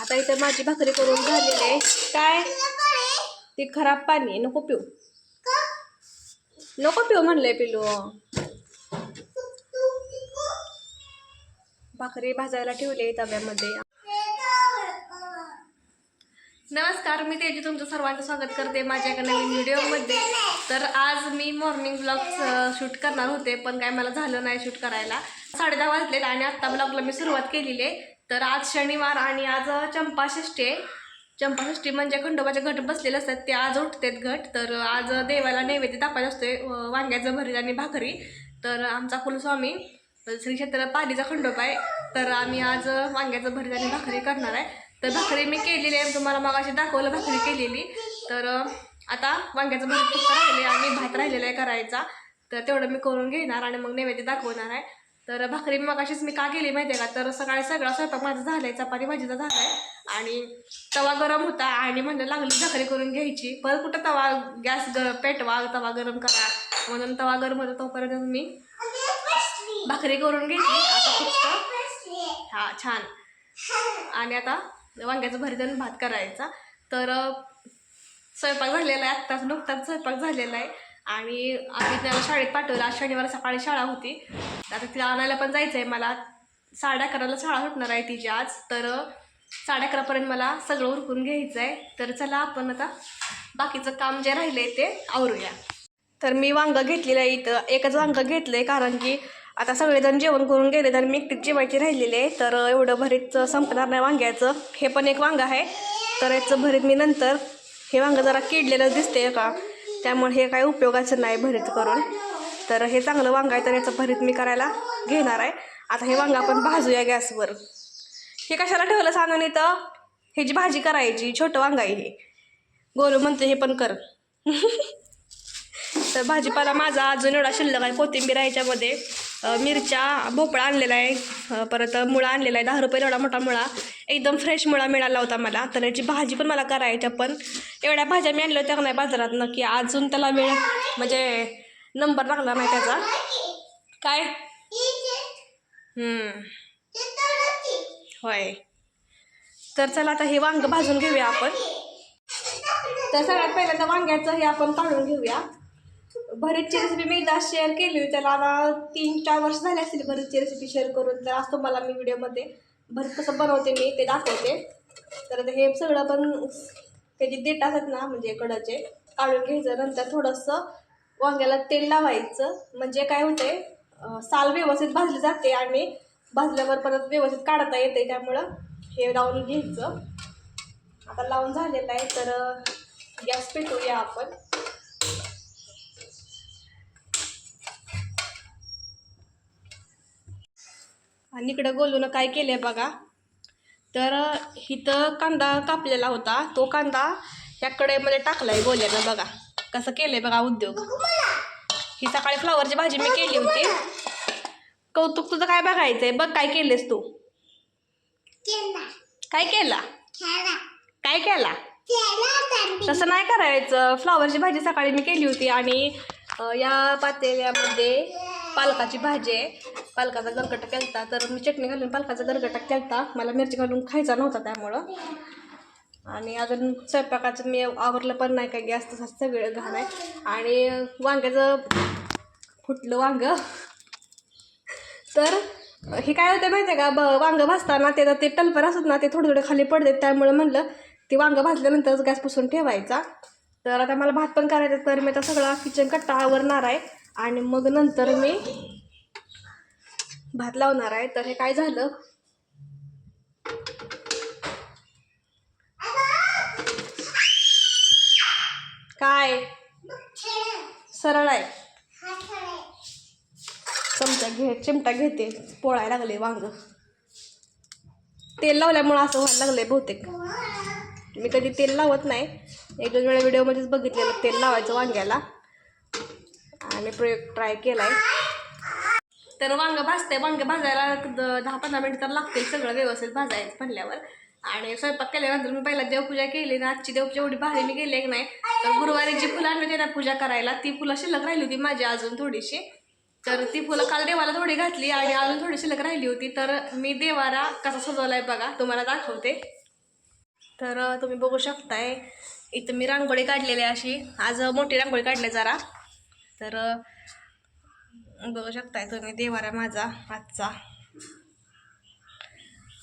आता इथं माझी भाकरी करून झालेली आहे. काय? ते खराब पाणी आहे, नको पिऊ. नको पिऊ म्हणलंय पिलू. भाकरी भाजायला ठेवली आहे तव्यामध्ये. नमस्कार मी तेजी. तुमचं सर्वांचं स्वागत करते माझ्या एका नवीन व्हिडिओमध्ये. तर आज मी मॉर्निंग ब्लॉग शूट करणार होते पण काय मला झालं नाही शूट करायला. साडे दहा वाजलेत आणि आत्ता ब्लॉगला मी सुरुवात केलेली आहे. तर आज शनिवार आणि आज चंपाषष्ठी आहे. चंपाषष्ठी म्हणजे खंडोबाचे घट बसलेले असतात. ते आज उठतात घट. तर आज देवाला नैवेद्य दाखवायला असतोय. वांग्याचं भरीत आणि भाकरी. तर आमचा कुलस्वामी श्री क्षेत्र पालीचा खंडोबा आहे. तर आम्ही आज वांग्याचं भरीत आणि भाकरी करणार आहे. तर भाकरी मी केलेली आहे. तुम्हाला मग अशी दाखवलं भाकरी केलेली. तर आता वांग्याचं भरीत राहिले आणि भात राहिलेला आहे करायचा. तर तेवढं मी करून घेणार आणि मग नैवेद्य दाखवणार आहे. तर भाकरी मग अशीच मी का केली माहिती आहे का? तर सकाळी सगळा स्वयंपाक माझा झाला आहे चपाती भाजीचा झाला आहे आणि तवा गरम होता आणि म्हणजे लागली भाकरी करून घ्यायची. परत कुठं तवा गॅस ग पेटवा तवा गरम करा. म्हणून तवा गरम होता तोपर्यंत मी भाकरी करून घेतली. आता फक्त हा छान. आणि आता वांग्याचं भरी आणि भात करायचा. तर स्वयंपाक झालेला आहे. आत्ताच नुकताच स्वयंपाक झालेला आहे. आणि आम्ही त्याला शाळेत पाठवलं. आज शनिवार सकाळी शाळा होती. आता तिला आणायला पण जायचं आहे मला साडे अकराला शाळा सुटणार आहे तिची आज. तर साडे अकरापर्यंत मला सगळं उरकून घ्यायचं आहे तर चला आपण आता बाकीचं काम जे राहिलं आहे ते आवरूया. तर मी वांगं घेतलेलं आहे इथं. एकच वांगं घेतलं आहे कारण की आता सगळेजण जेवण करून गेले तर मी एकटीच जेवायची राहिलेली आहे. तर एवढं भरीत संपणार नाही वांग्याचं. हे पण एक वांगं आहे. तर याचं भरीत मी नंतर हे वांगं जरा किडलेलं दिसते का? त्यामुळे हे काही उपयोगाचं नाही भरीत करून. तर हे चांगलं वांगं आहे तर याचं भरीत मी करायला घेणार आहे. आता हे वांगं आपण भाजूया गॅसवर. हे कशाला ठेवलं सांगून इथं जी भाजी करायची छोटं वांगं आहे हे. गोलू म्हणते हे पण कर. तर भाजीपाला माझा अजून एवढा शिल्लक आहे कोथिंबीर ह्याच्यामध्ये मिरच्या भोपळा आणलेला आहे. परत मुळा आणलेला आहे दहा रुपये एवढा मोठा मुळा. एकदम फ्रेश मुळा मिळाला होता मला. तर याची भाजी पण मला करायच्या पण एवढ्या भाज्या मी आणल्या होत्या नाही बाजारात की अजून त्याला वेळ म्हणजे नंबर लागला नाही त्याचा. काय? होय. तर चला आता हे वांग भाजून घेऊया आपण. तर सगळ्यात पहिल्यांदा वांग्याचं हे आपण काढून घेऊया. भरीतची रेसिपी मी एकदा शेअर केली होती त्याला आता तीन चार वर्ष झाले असतील भरीतची रेसिपी शेअर करून तर आज तुम्हाला मी व्हिडिओमध्ये भरत कसं बनवते मी ते दाखवते. तर हे सगळं पण त्याची देठ असतात ना म्हणजे कडचे काढून घ्यायचं. नंतर थोडंसं वांग्याला तेल लावायचं. म्हणजे काय होते साल व्यवस्थित भाजली जाते आणि भाजल्यावर परत व्यवस्थित काढता येते त्यामुळं हे लावून घ्यायचं. आता लावून झालेलं आहे तर गॅस पेटवूया आपण. आणि इकडं गोलूनं काय केलं आहे बघा. तर इथं कांदा कापलेला होता. तो कांदा ह्या कढईमध्ये टाकला आहे गोल्यानं बघा. कसं केलं आहे बघा उद्योग. ही सकाळी फ्लावरची भाजी मी केली होती. कौतुक तुझं काय बघायचं आहे बघ काय केलेस तू. काय केला? काय केला? तसं नाही करायचं. फ्लावरची भाजी सकाळी मी केली होती आणि या पातेल्यामध्ये पालकाची भाजी आहे. पालकाचा गरगटा केलता तर मी चटणी घालून पालकाचा गरगटा केलता. मला मिरची घालून खायचा नव्हता त्यामुळं. आणि अजून स्वयंपाकाचं मी आवरलं पण नाही काय गॅस तसं सगळं घाण आहे. आणि वांग्याचं फुटलं वांगं. तर हे काय होतं माहिती आहे का? ब वांगं भाजताना ते ते टलपर असत ना ते थोडे थोडे खाली पडतात. त्यामुळे म्हणलं ते वांगं भाजल्यानंतरच गॅस पुसून ठेवायचा. तर आता मला भात पण करायचा तर मी आता सगळा किचन कट्टा आवरणार आहे. आणि मग नंतर मी भात लावणार आहे. तर हे काय झालं? काय? सरळ आहे. चमचा घे चिमटा घेते. पोळायला लागले वांग. तेल लावल्यामुळं असं व्हायला लागलंय बहुतेक. मी कधी तेल लावत नाही. एक दोन वेळा व्हिडिओमध्येच बघितलेलं तेल लावायचं वांग्याला. आणि प्रयोग ट्राय केला आहे तर वांग भाजते वांगे भाजायला दहा पंधरा मिनिट तर लागतील सगळं व्यवस्थित भाजायचं म्हणल्यावर. आणि स्वयंपाक केल्यानंतर मी पहिला देवपूजा केली ना आजची देवपूजा एवढी भारी मी केली की नाही तर गुरुवारी जी फुलं आणली होती ना पूजा करायला ती फुलं शिल्लक राहिली होती माझी अजून थोडीशी. तर ती फुलं काल देवाला थोडी घातली आणि अजून थोडी शिल्लक राहिली होती. तर मी देवारा कसा सजवलाय बघा तुम्हाला दाखवते. तर तुम्ही बघू शकताय इथं मी रांगोळी काढलेली आहे अशी. आज मोठी रांगोळी काढली जरा. तर बघू शकताय तुम्ही देवारा माझा आजचा.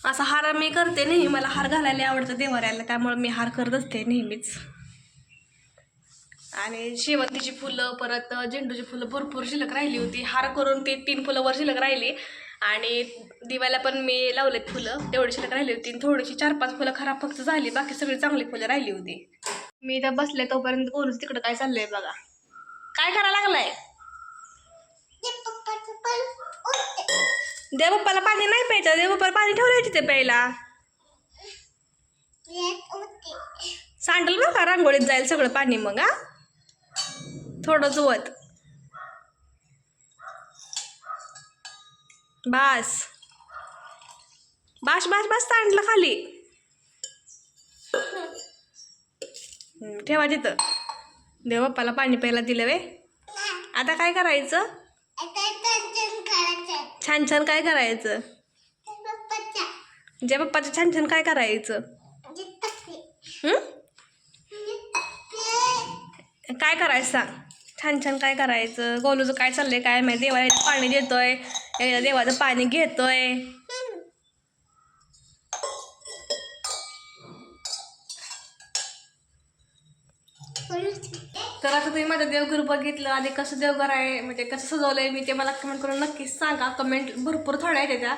असा हार मी करते नेहमी मला हार घालायला आवडतं देवाऱ्याला त्यामुळे मी हार करत असते नेहमीच. आणि शेवंतीची फुलं परत झेंडूची फुलं भरपूर शिल्लक राहिली होती. हार करून ते तीन फुलं वर शिल्लक राहिली. आणि दिवायला पण मी लावलेत फुलं तेवढी शिल्लक राहिली होती. आणि थोडीशी चार पाच फुलं खराब फक्त झाली बाकी सगळी चांगली फुलं राहिली होती. मी इथं बसले तोपर्यंत बोलूच तिकडं काय चाललंय बघा. काय करायला लागलाय? देवबाप्पाला पाणी नाही प्यायचं. देवबाप्पाला पाणी ठेवलंय तिथे प्यायला. सांडल बरं का? रांगोळीत जाईल सगळं पाणी मग हा? थोडं जुवत. बास. बास बास बास सांडलं खाली. ठेवा तिथं. देवबाप्पाला पाणी प्यायला दिलं वे. आता काय करायचं? छान छान काय करायचं? जय बाप्पाचं छान छान काय करायचं? हं? काय करायचं सांग? छान छान काय करायचं? गोलूचं काय चाललंय काय माहिती? देवाला पाणी देतोय. देवाचं पाणी घेतोय. माझं देवघर बघितलं आणि कसं देवघर आहे म्हणजे कसं सजवलंय मी ते मला कमेंट करून नक्कीच सांगा. कमेंट भरपूर थोड्या आहेत त्या.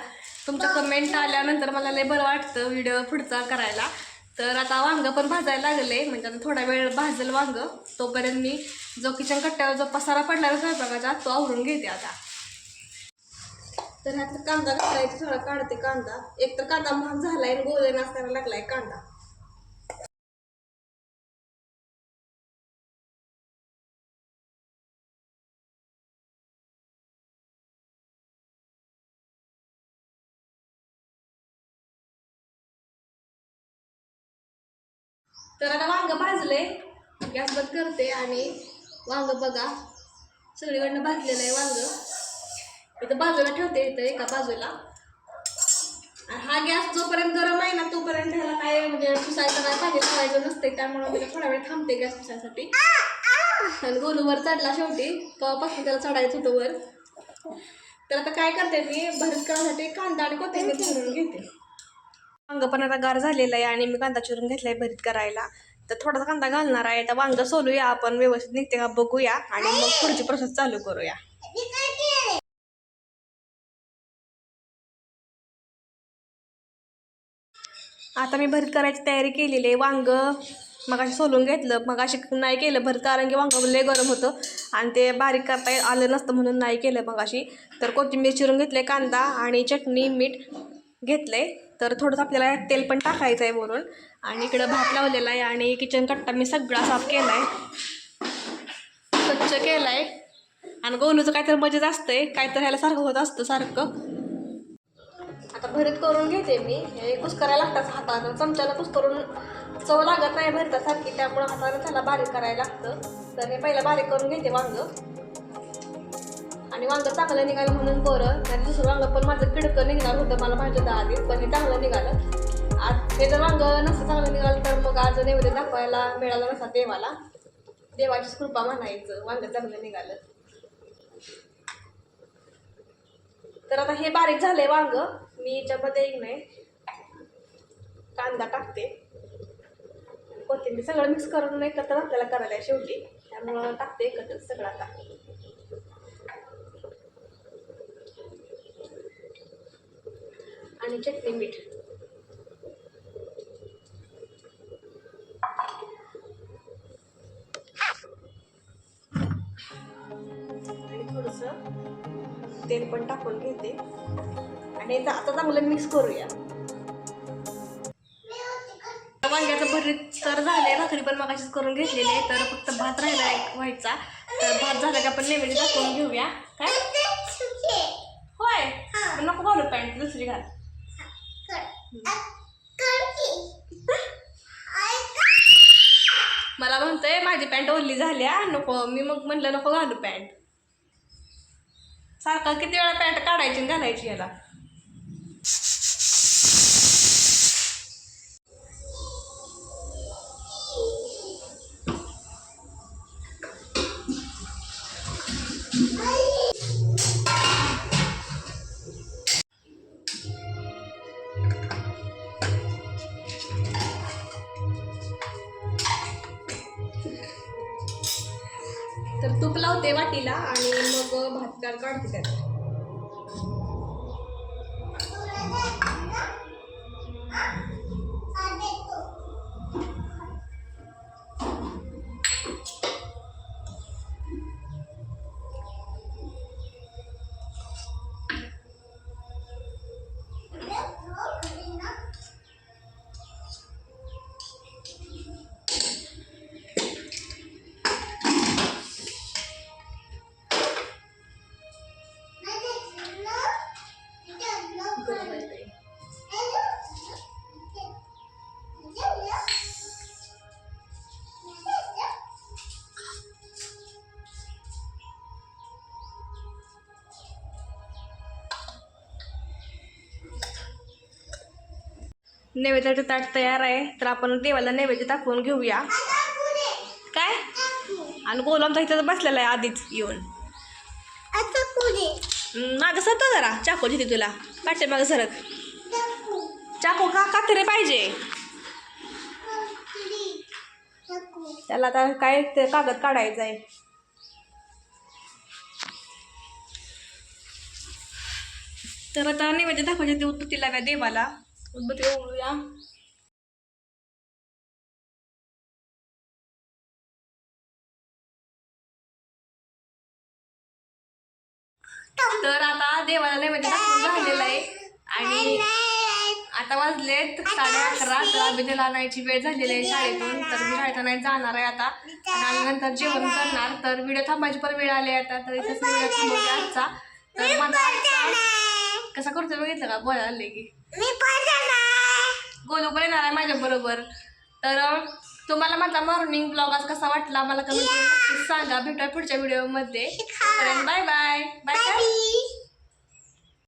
तुमच्या कमेंट आल्यानंतर मला लय बरं वाटतं व्हिडिओ पुढचा करायला. तर आता वांगं पण भाजायला लागले म्हणजे आता थोडा वेळ भाजल वांग. तोपर्यंत मी जो किचन कट्ट्यावर जो पसारा पडला स्वयंपाकाचा तो आवरून घेते आता. तर ह्यातला कांदा घालायचा थोडा काढते कांदा. एक तर कांदा महाग झालाय गोळे नाचताना लागलाय कांदा. तर आता वांग आहे गॅस बंद करते आणि वांग बघा. सगळीकडनं भाजलेलं आहे वांग. इथं बाजूला ठेवते इथं एका बाजूला. आणि हा गॅस जोपर्यंत गरम आहे ना तोपर्यंत ह्याला काय म्हणजे पुसायचं काय पाणी लावायचं नसते त्यामुळे मी थोडा वेळ थांबते गॅस पुसायसाठी. आणि गोलूवर चढला शेवटी. तेव्हापासून त्याला चढायचं होतं वर. तर आता काय करते मी? भरत करण्यासाठी कांदा आणि कोथिंबीर चिरून घेते. वांग पण आता गार झालेलं आहे आणि मी कांदा चिरून घेतलाय भरीत करायला. तर थोडासा कांदा घालणार आहे. तर वांग सोलूया आपण व्यवस्थित निघते का बघूया. आणि मग पुढची प्रोसेस चालू करूया. आता मी भरीत करायची तयारी केलेली आहे. वांग मग अशी सोलून घेतलं. मग अशी नाही केलं भरत कारण की वांग लय गरम होतं. आणि ते बारीक करता आलं नसतं म्हणून नाही केलं मग अशी तर कोथिंबीर चिरून घेतले कांदा आणि चटणी मीठ घेतले तर थोडंसं आपल्याला तेल पण टाकायचं आहे वरून. आणि इकडं भात लावलेला आहे आणि किचन कट्टा मी सगळा साफ केला आहे स्वच्छ केला आहे आणि गोलूचं काहीतरी मजेत असतंय. काहीतरी ह्याला सारखं होत असतं सारखं. आता भरीत करून घेते मी. हे कुस्करायला लागतात हातानं. चमच्यानं कुस्करून चव लागत नाही भरतासारखी. त्यामुळं हातानं त्याला बारीक करायला लागतं. तर हे पहिलं बारीक करून घेते वांगं. आणि वांगं चांगलं निघालं म्हणून बरं आणि दुसरं वांग पण माझं किडकं निघणार होतं मला भाज्या आधीच पण हे चांगलं निघालं. आज हे जर वांग नसतं चांगलं निघालं तर मग आज नैवेद्य दाखवायला मिळालं नसा देवाला. देवाचीच कृपा म्हणायचं वांग चांगलं निघालं. तर आता हे बारीक झालंय वांग. मी याच्यामध्ये एक नाही कांदा टाकते. कोथिंबीर सगळं मिक्स करून एकत्र आपल्याला करायला आहे शेवटी. त्यामुळं टाकते एकत्र सगळं आता. आणि चटणी मीठ. आणि थोडंसं तेल पण टाकून घेते. आणि आता चांगलं मिक्स करूया. वांग्याचं भरीत तर झालंय भाकरी पण मग करून घेतलेली आहे तर फक्त भात राहिला आहे व्हायचा. तर भात झाला की आपण नैवेद्य दाखवून घेऊया. काय? होय. नको घालू पॅन्ट दुसरी घाल. मला म्हणतोय माझी पॅन्ट ओली झाल्या नको मी मग म्हणलं नको घालू पॅन्ट. सारखा किती वेळा पॅन्ट काढायची आणि घालायची याला. वाटीला आणि मग भात काढते त्यात नैवेद्याचं ताट तयार आहे. तर आपण देवाला नैवेद्य दाखवून घेऊया. काय? आणि गोल आमचा इथं बसलेला आहे आधीच येऊन. मागं सरतो जरा. चाकू तिथे तुला. पाठे मागं सरक. चाकू का? कातरे पाहिजे. त्याला आता काय ते कागद काढायचा आहे. तर आता नैवेद्य दाखवायचे ते उत्पत्ती लाव्या देवाला. उदबत्ती ओळूया तर आता देवाला नैवेद्य दाखवून झालेला आहे. आणि आता वाजलेत साडे अकरा तर अभिनेला आणायची वेळ झालेली आहे शाळेतून. तर मी शाळेत नाही जाणार आहे आता. आणि नंतर जेवण करणार. तर व्हिडिओ थांबायची पण वेळ आली आता. तर इथंच व्हिडिओ थांबवते आजचा. तर माझा कसा करतो बघितलं का? बोलायला की. गोलू पण येणार आहे माझ्या बरोबर. तर तुम्हाला माझा मॉर्निंग ब्लॉग आज कसा वाटला मला कमेंट करून नक्कीच सांगा. भेटूया पुढच्या व्हिडिओमध्ये बाय बाय बाय बाय